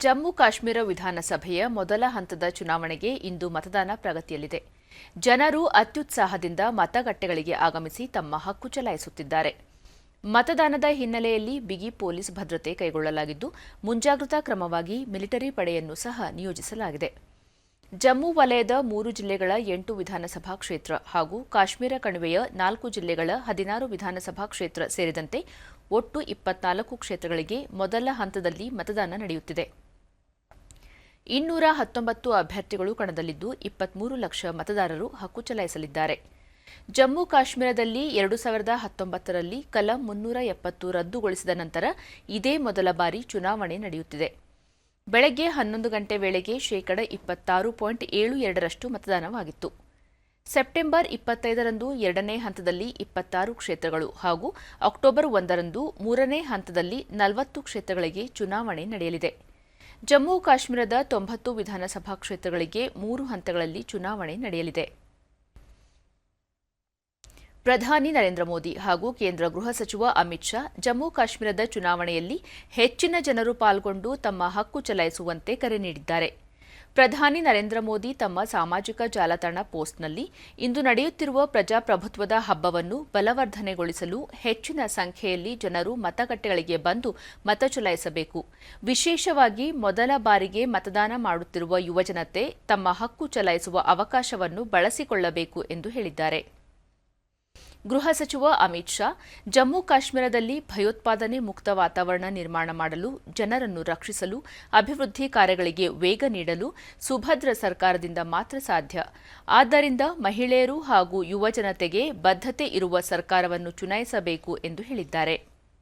ಜಮ್ಮು ಕಾಶ್ಮೀರ ವಿಧಾನಸಭೆಯ ಮೊದಲ ಹಂತದ ಚುನಾವಣೆಗೆ ಇಂದು ಮತದಾನ ಪ್ರಗತಿಯಲ್ಲಿದೆ. ಜನರು ಅತ್ಯುತ್ಸಾಹದಿಂದ ಮತಗಟ್ಟೆಗಳಿಗೆ ಆಗಮಿಸಿ ತಮ್ಮ ಹಕ್ಕು ಚಲಾಯಿಸುತ್ತಿದ್ದಾರೆ. ಮತದಾನದ ಹಿನ್ನೆಲೆಯಲ್ಲಿ ಬಿಗಿ ಪೊಲೀಸ್ ಭದ್ರತೆ ಕೈಗೊಳ್ಳಲಾಗಿದ್ದು, ಮುಂಜಾಗ್ರತಾ ಕ್ರಮವಾಗಿ ಮಿಲಿಟರಿ ಪಡೆಯನ್ನು ಸಹ ನಿಯೋಜಿಸಲಾಗಿದೆ. ಜಮ್ಮು ವಲಯದ ಮೂರು ಜಿಲ್ಲೆಗಳ ಎಂಟು ವಿಧಾನಸಭಾ ಕ್ಷೇತ್ರ ಹಾಗೂ ಕಾಶ್ಮೀರ ಕಣಿವೆಯ ನಾಲ್ಕು ಜಿಲ್ಲೆಗಳ ಹದಿನಾರು ವಿಧಾನಸಭಾ ಕ್ಷೇತ್ರ ಸೇರಿದಂತೆ ಒಟ್ಟು ಇಪ್ಪತ್ನಾಲ್ಕು ಕ್ಷೇತ್ರಗಳಿಗೆ ಮೊದಲ ಹಂತದಲ್ಲಿ ಮತದಾನ ನಡೆಯುತ್ತಿದೆ. ಇನ್ನೂರ ಹತ್ತೊಂಬತ್ತು ಅಭ್ಯರ್ಥಿಗಳು ಕಣದಲ್ಲಿದ್ದು ಇಪ್ಪತ್ಮೂರು ಲಕ್ಷ ಮತದಾರರು ಹಕ್ಕು ಚಲಾಯಿಸಲಿದ್ದಾರೆ. ಜಮ್ಮು ಕಾಶ್ಮೀರದಲ್ಲಿ ಎರಡು ಸಾವಿರದ ಹತ್ತೊಂಬತ್ತರಲ್ಲಿ ಕಲಂ ಮುನ್ನೂರ ಎಪ್ಪತ್ತು ರದ್ದುಗೊಳಿಸಿದ ನಂತರ ಇದೇ ಮೊದಲ ಬಾರಿ ಚುನಾವಣೆ ನಡೆಯುತ್ತಿದೆ. ಬೆಳಗ್ಗೆ ಹನ್ನೊಂದು ಗಂಟೆ ವೇಳೆಗೆ ಶೇಕಡ ಇಪ್ಪತ್ತಾರು ಪಾಯಿಂಟ್ ಏಳು ಎರಡರಷ್ಟು ಮತದಾನವಾಗಿತ್ತು. ಸೆಪ್ಟೆಂಬರ್ ಇಪ್ಪತ್ತೈದರಂದು ಎರಡನೇ ಹಂತದಲ್ಲಿ ಇಪ್ಪತ್ತಾರು ಕ್ಷೇತ್ರಗಳು ಹಾಗೂ ಅಕ್ಟೋಬರ್ ಒಂದರಂದು ಮೂರನೇ ಹಂತದಲ್ಲಿ ನಲವತ್ತು ಕ್ಷೇತ್ರಗಳಿಗೆ ಚುನಾವಣೆ ನಡೆಯಲಿದೆ. ಜಮ್ಮು ಕಾಶ್ಮೀರದ ತೊಂಬತ್ತು ವಿಧಾನಸಭಾ ಕ್ಷೇತ್ರಗಳಿಗೆ ಮೂರು ಹಂತಗಳಲ್ಲಿ ಚುನಾವಣೆ ನಡೆಯಲಿದೆ. ಪ್ರಧಾನಿ ನರೇಂದ್ರ ಮೋದಿ ಹಾಗೂ ಕೇಂದ್ರ ಗೃಹ ಸಚಿವ ಅಮಿತ್ ಶಾ ಜಮ್ಮು ಕಾಶ್ಮೀರದ ಚುನಾವಣೆಯಲ್ಲಿ ಹೆಚ್ಚಿನ ಜನರು ಪಾಲ್ಗೊಂಡು ತಮ್ಮ ಹಕ್ಕು ಚಲಾಯಿಸುವಂತೆ ಕರೆ ನೀಡಿದ್ದಾರೆ. ಪ್ರಧಾನಿ ನರೇಂದ್ರ ಮೋದಿ ತಮ್ಮ ಸಾಮಾಜಿಕ ಜಾಲತಾಣ ಪೋಸ್ಟ್ನಲ್ಲಿ ಇಂದು ನಡೆಯುತ್ತಿರುವ ಪ್ರಜಾಪ್ರಭುತ್ವದ ಹಬ್ಬವನ್ನು ಬಲವರ್ಧನೆಗೊಳಿಸಲು ಹೆಚ್ಚಿನ ಸಂಖ್ಯೆಯಲ್ಲಿ ಜನರು ಮತಗಟ್ಟೆಗಳಿಗೆ ಬಂದು ಮತ ಚಲಾಯಿಸಬೇಕು. ವಿಶೇಷವಾಗಿ ಮೊದಲ ಬಾರಿಗೆ ಮತದಾನ ಮಾಡುತ್ತಿರುವ ಯುವಜನತೆ ತಮ್ಮ ಹಕ್ಕು ಚಲಾಯಿಸುವ ಅವಕಾಶವನ್ನು ಬಳಸಿಕೊಳ್ಳಬೇಕು ಎಂದು ಹೇಳಿದ್ದಾರೆ. ಗೃಹ ಸಚಿವ ಅಮಿತ್ ಶಾ, ಜಮ್ಮು ಕಾಶ್ಮೀರದಲ್ಲಿ ಭಯೋತ್ಪಾದನೆ ಮುಕ್ತ ವಾತಾವರಣ ನಿರ್ಮಾಣ ಮಾಡಲು, ಜನರನ್ನು ರಕ್ಷಿಸಲು, ಅಭಿವೃದ್ಧಿ ಕಾರ್ಯಗಳಿಗೆ ವೇಗ ನೀಡಲು ಸುಭದ್ರ ಸರ್ಕಾರದಿಂದ ಮಾತ್ರ ಸಾಧ್ಯ. ಆದ್ದರಿಂದ ಮಹಿಳೆಯರು ಹಾಗೂ ಯುವಜನತೆಗೆ ಬದ್ಧತೆ ಇರುವ ಸರ್ಕಾರವನ್ನು ಚುನಾಯಿಸಬೇಕು ಎಂದು ಹೇಳಿದ್ದಾರೆ.